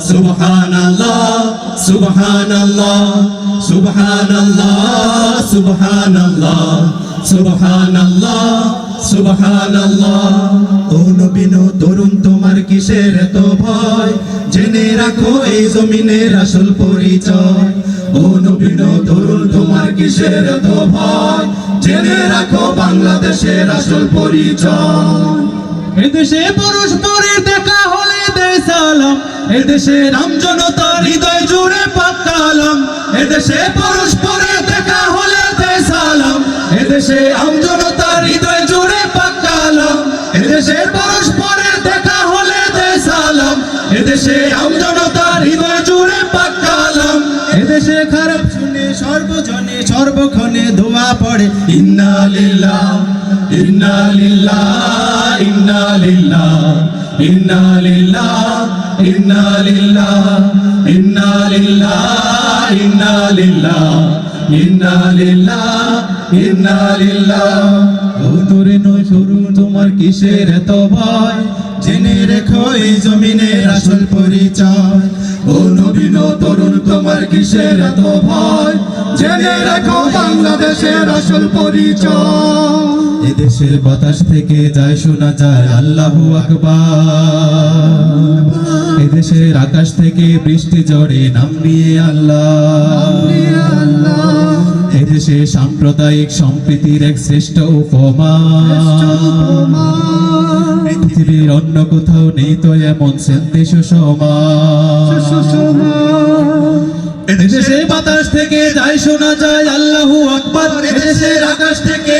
সুবহানাল্লাহ সুবহানাল্লাহ সুবহানাল্লাহ সুবহানাল্লাহ সুবহানাল্লাহ সুবহানাল্লাহ। ও নবীন তরুণ তোমার কিসের এত ভয়? জেনে রাখো এই জমিনের আসল পরিচয়। ও নবীন তরুণ তোমার কিসের এত ভয়? জেনে রাখো বাংলাদেশের আসল পরিচয়। এদেশে পুরুষ পরে দেখা হলে দেয় সালাম। এদেশে রাম জনতার হৃদয় জুড়ে পাকালাম এদেশে পুরুষ পরে দেখা হলে দেয় সালাম। এদেশে আম জনতার হৃদয় জুড়ে পাকালাম এদেশে পুরুষ পরে দেখা হলে দেয় সালাম। এদেশে আম জনতার হৃদয় জুড়ে পাকালাম এদেশে খারাপ শুনে সর্বজনে সর্বক্ষণে দোয়া পড়ে, ইন্না লিল্লাহ ইন্না লিল্লাহ। ইন্না লিল্লাহ ইন্না লিল্লাহ ইন্না লিল্লাহ ইন্না লিল্লাহ ইন্না লিল্লাহ, ইন্না তোমার কিসের এত ভয়? জেনে রেখো এই জমিনের আসল পরিচয়। ও নবীন তরুণ, তোমার কিসের এত ভয়? জেনে রেখো বাংলাদেশের আসল পরিচয়। এদেশের বাতাস থেকে যায়, শোনা যায়, আল্লাহু আকবার। এদেশের আকাশ থেকে বৃষ্টি ঝড়ে নাম নিয়ে আল্লাহ। এদেশে সাম্প্রদায়িক সম্প্রীতির এক শ্রেষ্ঠ উপমা। পৃথিবীর অন্য কোথাও নেই তো এমন সুষমা এদেশে বাতাস থেকে যায়, শোনা যায়, আল্লাহু আকবার। এদেশের আকাশ থেকে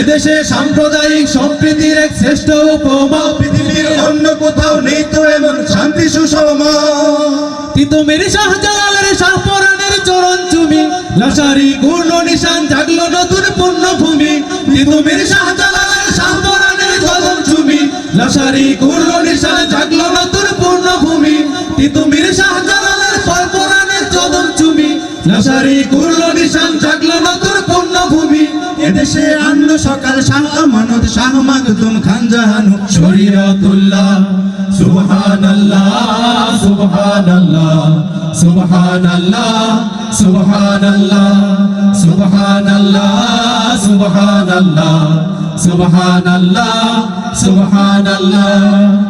এদেশে সাম্প্রদায়িক সম্প্রীতির এক শ্রেষ্ঠ উপমা। পৃথিবীর অন্য কোথাও নেই তো এমন শান্তি সুষমা। তিতুমির শাহজালালের শাহপরানের চরণ চুমি। লাসারি গুণ নিশান জাগলো নতুন পূর্ণভূমি। তিতুমির শাহজালালের শাহপরানের চরণ চুমি। লাসারি গুণ নিশান জাগলো নতুন পূর্ণভূমি। তিতুমির শাহজালালের শাহপরানের চরণ চুমি। লাসারি গুণ নিশান জাগলো নতুন পূর্ণভূমি। এদেশে আন্ন সকাল শাহ আমানত শাহ মাকদুম খান জাহানু। শরীয়তুল্লাহ, সুবহানাল্লাহ সুবহানাল্লাহ সুবহানাল্লাহ সুবহানাল্লাহ সুবহানাল্লাহ সুবহানাল্লাহ সুবহানাল্লাহ সুবহানাল্লাহ।